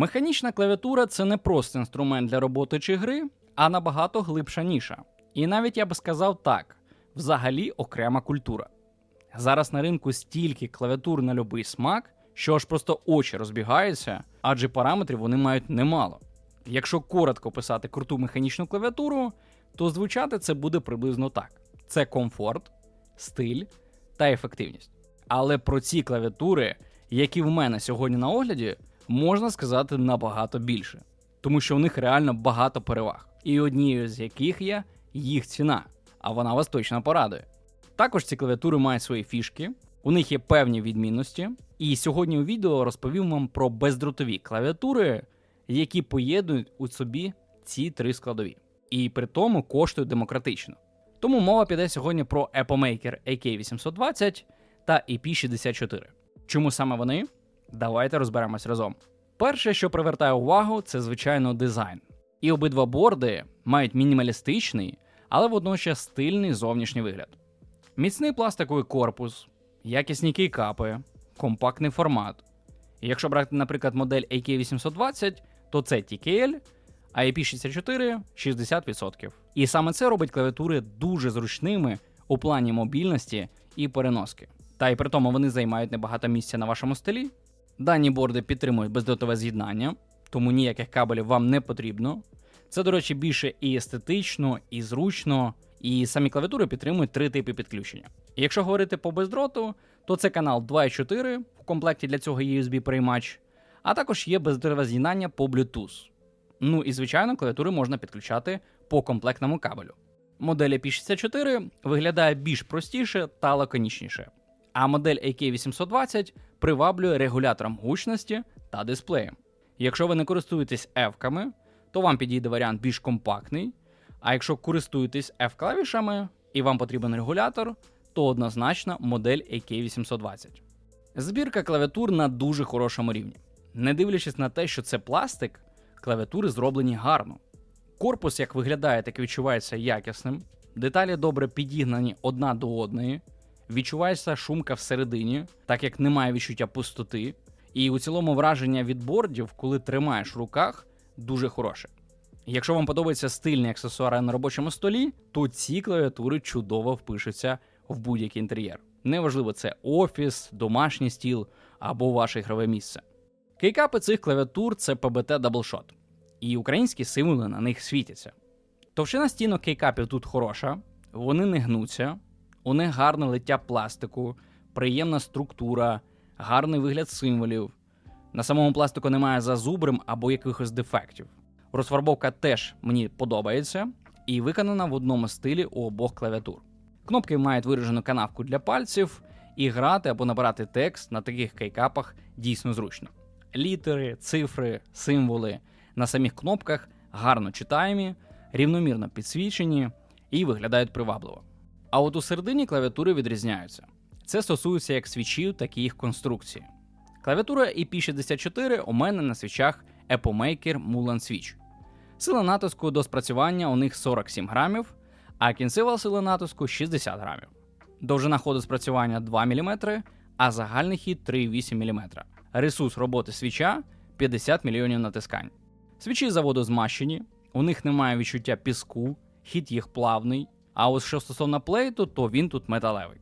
Механічна клавіатура це не просто інструмент для роботи чи гри, а набагато глибша ніша. І навіть я би сказав так: взагалі окрема культура. Зараз на ринку стільки клавіатур на любий смак, що аж просто очі розбігаються, адже параметрів вони мають немало. Якщо коротко писати круту механічну клавіатуру, то звучати це буде приблизно так: це комфорт, стиль та ефективність. Але про ці клавіатури, які в мене сьогодні на огляді, можна сказати набагато більше, тому що у них реально багато переваг, і однією з яких є їх ціна, а вона вас точно порадує. Також ці клавіатури мають свої фішки, у них є певні відмінності. І сьогодні у відео розповім вам про бездротові клавіатури, які поєднують у собі ці три складові, і при тому коштують демократично. Тому мова піде сьогодні про Apple Maker AK820 та EP64. Чому саме вони? Давайте розберемось разом. Перше, що привертає увагу, це звичайно дизайн. І обидва борди мають мінімалістичний, але водночас стильний зовнішній вигляд. Міцний пластиковий корпус, якісні кейкапи, компактний формат. І якщо брати, наприклад, модель AK820, то це TKL, а IP64 60%. І саме це робить клавіатури дуже зручними у плані мобільності і переноски. Та й при тому вони займають небагато місця на вашому столі. Дані борди підтримують бездротове з'єднання, тому ніяких кабелів вам не потрібно. Це, до речі, більше і естетично, і зручно, і самі клавіатури підтримують три типи підключення. І якщо говорити по бездроту, то це канал 2.4, в комплекті для цього USB-приймач, а також є бездротове з'єднання по Bluetooth. Ну і звичайно, клавіатури можна підключати по комплектному кабелю. Модель IP64 виглядає більш простіше та лаконічніше, а модель AK820 приваблює регулятором гучності та дисплеєм. Якщо ви не користуєтесь F-ками, то вам підійде варіант більш компактний. А якщо користуєтесь F-клавішами і вам потрібен регулятор, то однозначно модель AK820. Збірка клавіатур на дуже хорошому рівні. Не дивлячись на те, що це пластик, клавіатури зроблені гарно. Корпус як виглядає, так і відчувається якісним. Деталі добре підігнані одна до одної. Відчувається шумка всередині, так як немає відчуття пустоти. І у цілому враження від бордів, коли тримаєш в руках, дуже хороше. Якщо вам подобаються стильні аксесуари на робочому столі, то ці клавіатури чудово впишуться в будь-який інтер'єр. Неважливо, це офіс, домашній стіл або ваше ігрове місце. Кейкапи цих клавіатур це PBT Doubleshot, і українські символи на них світяться. Товщина стінок кейкапів тут хороша, вони не гнуться, у них гарне лиття пластику, приємна структура, гарний вигляд символів. На самому пластику немає зазубрим або якихось дефектів. Розфарбовка теж мені подобається і виконана в одному стилі у обох клавіатур. Кнопки мають виражену канавку для пальців, і грати або набирати текст на таких кейкапах дійсно зручно. Літери, цифри, символи на самих кнопках гарно читаємі, рівномірно підсвічені і виглядають привабливо. А от у середині клавіатури відрізняються. Це стосується як свічів, так і їх конструкції. Клавіатура IP64 у мене на свічах Apple Maker Mulan Switch. Сила натиску до спрацювання у них 47 грамів, а кінцева сила натиску 60 грамів. Довжина ходу спрацювання 2 мм, а загальний хід 3,8 мм. Ресурс роботи свіча 50 мільйонів натискань. Свічі заводу змащені, у них немає відчуття піску, хід їх плавний. А ось що стосовно плейту, то він тут металевий.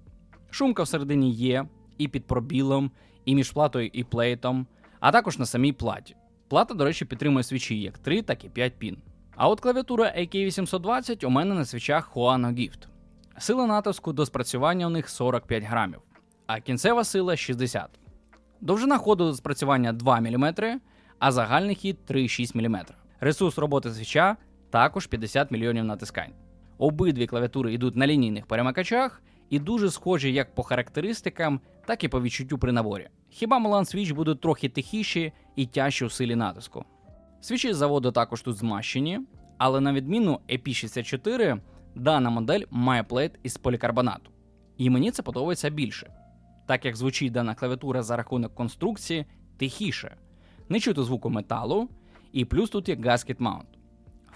Шумка всередині є, і під пробілом, і між платою і плейтом, а також на самій платі. Плата, до речі, підтримує свічі як 3, так і 5 пін. А от клавіатура AK820 у мене на свічах Huano Gift. Сила натиску до спрацювання у них 45 грамів, а кінцева сила 60. Довжина ходу до спрацювання 2 мм, а загальний хід 3,6 мм. Ресурс роботи свіча також 50 мільйонів натискань. Обидві клавіатури йдуть на лінійних перемикачах і дуже схожі як по характеристикам, так і по відчуттю при наборі. Хіба Mulan Switch будуть трохи тихіші і тяжчі у силі натиску. Свічі з заводу також тут змащені, але на відміну EP64, дана модель має плейт із полікарбонату. І мені це подобається більше, так як звучить дана клавіатура за рахунок конструкції тихіше, не чути звуку металу, і плюс тут є Gasket Mount.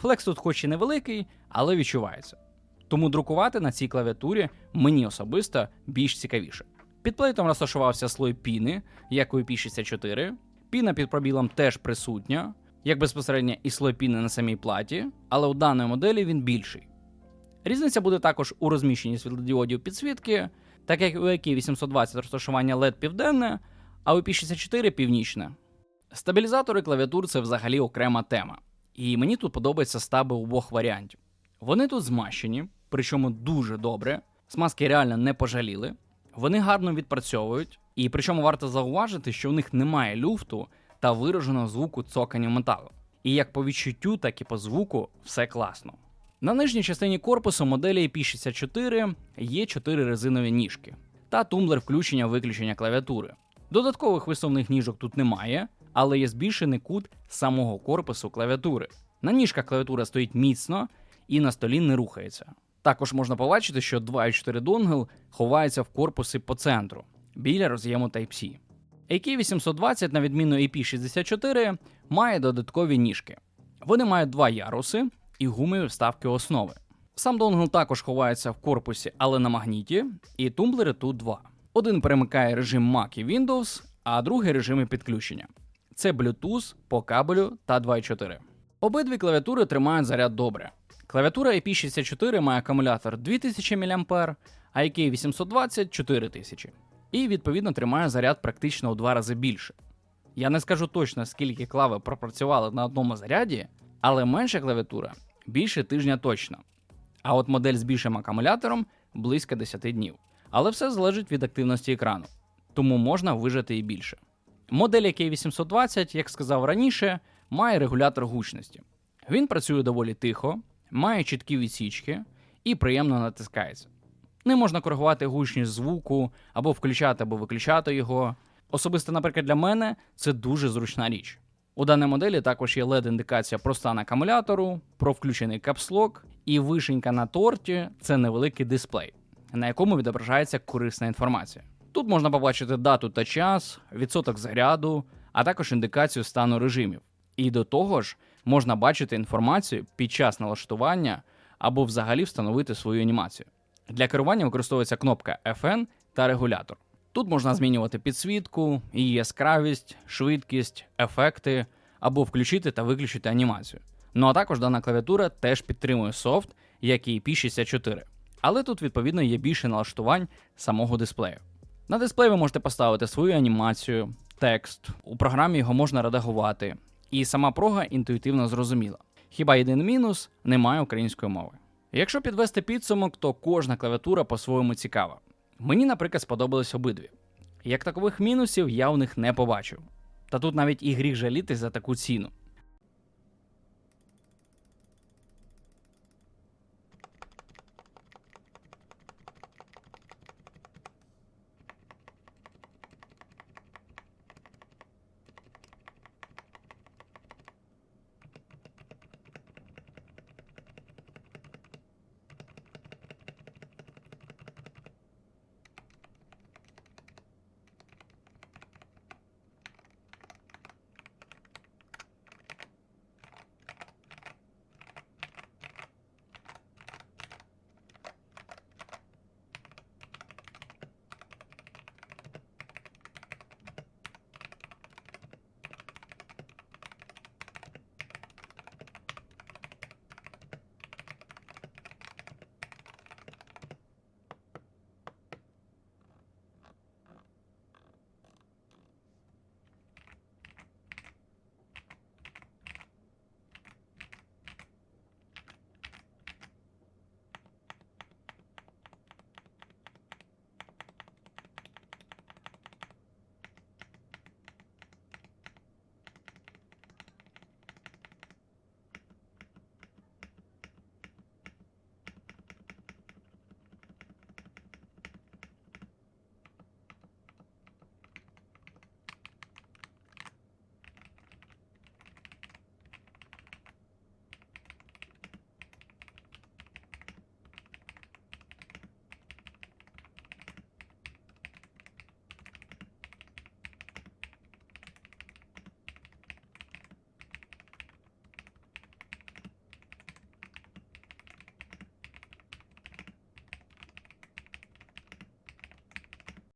Флекс тут хоч і невеликий, але відчувається. Тому друкувати на цій клавіатурі мені особисто більш цікавіше. Під плейтом розташувався слой піни, як у IP64. Піна під пробілом теж присутня, як безпосередньо і слой піни на самій платі, але у даної моделі він більший. Різниця буде також у розміщенні світлодіодів підсвітки, так як у AK 820 розташування LED південне, а у P64 північне. Стабілізатори клавіатур це взагалі окрема тема. І мені тут подобаються стаби обох варіантів. Вони тут змащені, причому дуже добре. Смазки реально не пожаліли. Вони гарно відпрацьовують, і причому варто зауважити, що у них немає люфту та вираженого звуку цокання металу. І як по відчуттю, так і по звуку все класно. На нижній частині корпусу моделі IP64 є 4 резинові ніжки та тумблер включення-виключення клавіатури. Додаткових висувних ніжок тут немає, але є збільшений кут самого корпусу клавіатури. На ніжках клавіатура стоїть міцно і на столі не рухається. Також можна побачити, що 2.4 донгл ховається в корпусі по центру біля роз'єму Type-C. AK820, на відміну AP64, має додаткові ніжки. Вони мають два яруси і гумові вставки основи. Сам донгл також ховається в корпусі, але на магніті, і тумблери тут два. Один перемикає режим Mac і Windows, а другий режими підключення. Це Bluetooth по кабелю та 2.4. Обидві клавіатури тримають заряд добре. Клавіатура IP64 має акумулятор 2000 мА, а AK820 4000. І відповідно тримає заряд практично у два рази більше. Я не скажу точно, скільки клави пропрацювали на одному заряді, але менша клавіатура більше тижня точно. А от модель з більшим акумулятором близько 10 днів. Але все залежить від активності екрану, тому можна вижити і більше. Модель AK820, як сказав раніше, має регулятор гучності. Він працює доволі тихо, має чіткі відсічки і приємно натискається. Не можна коригувати гучність звуку або включати або виключати його. Особисто, наприклад, для мене це дуже зручна річ. У даній моделі також є LED-індикація про стан акумулятору, про включений капслок, і вишенька на торті це невеликий дисплей, на якому відображається корисна інформація. Тут можна побачити дату та час, відсоток заряду, а також індикацію стану режимів. І до того ж, можна бачити інформацію під час налаштування або взагалі встановити свою анімацію. Для керування використовується кнопка FN та регулятор. Тут можна змінювати підсвітку, її яскравість, швидкість, ефекти або включити та виключити анімацію. Ну а також дана клавіатура теж підтримує софт, як і P64. Але тут, відповідно, є більше налаштувань самого дисплею. На дисплей ви можете поставити свою анімацію, текст, у програмі його можна редагувати, і сама прога інтуїтивно зрозуміла. Хіба єдиний мінус немає української мови. Якщо підвести підсумок, то кожна клавіатура по-своєму цікава. Мені, наприклад, сподобались обидві. Як такових мінусів я у них не побачив. Та тут навіть і гріх жаліти за таку ціну.